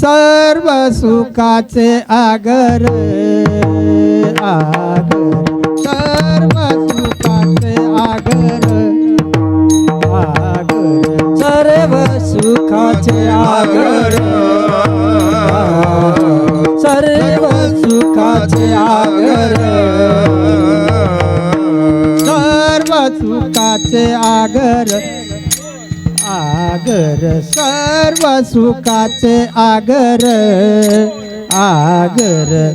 सर्व सुखाचे आगर आगर सुखाचे आगर. आगर सर्व सुखाचे आगर. आगर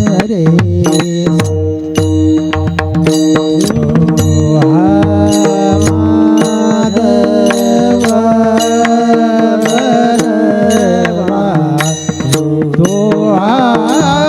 আ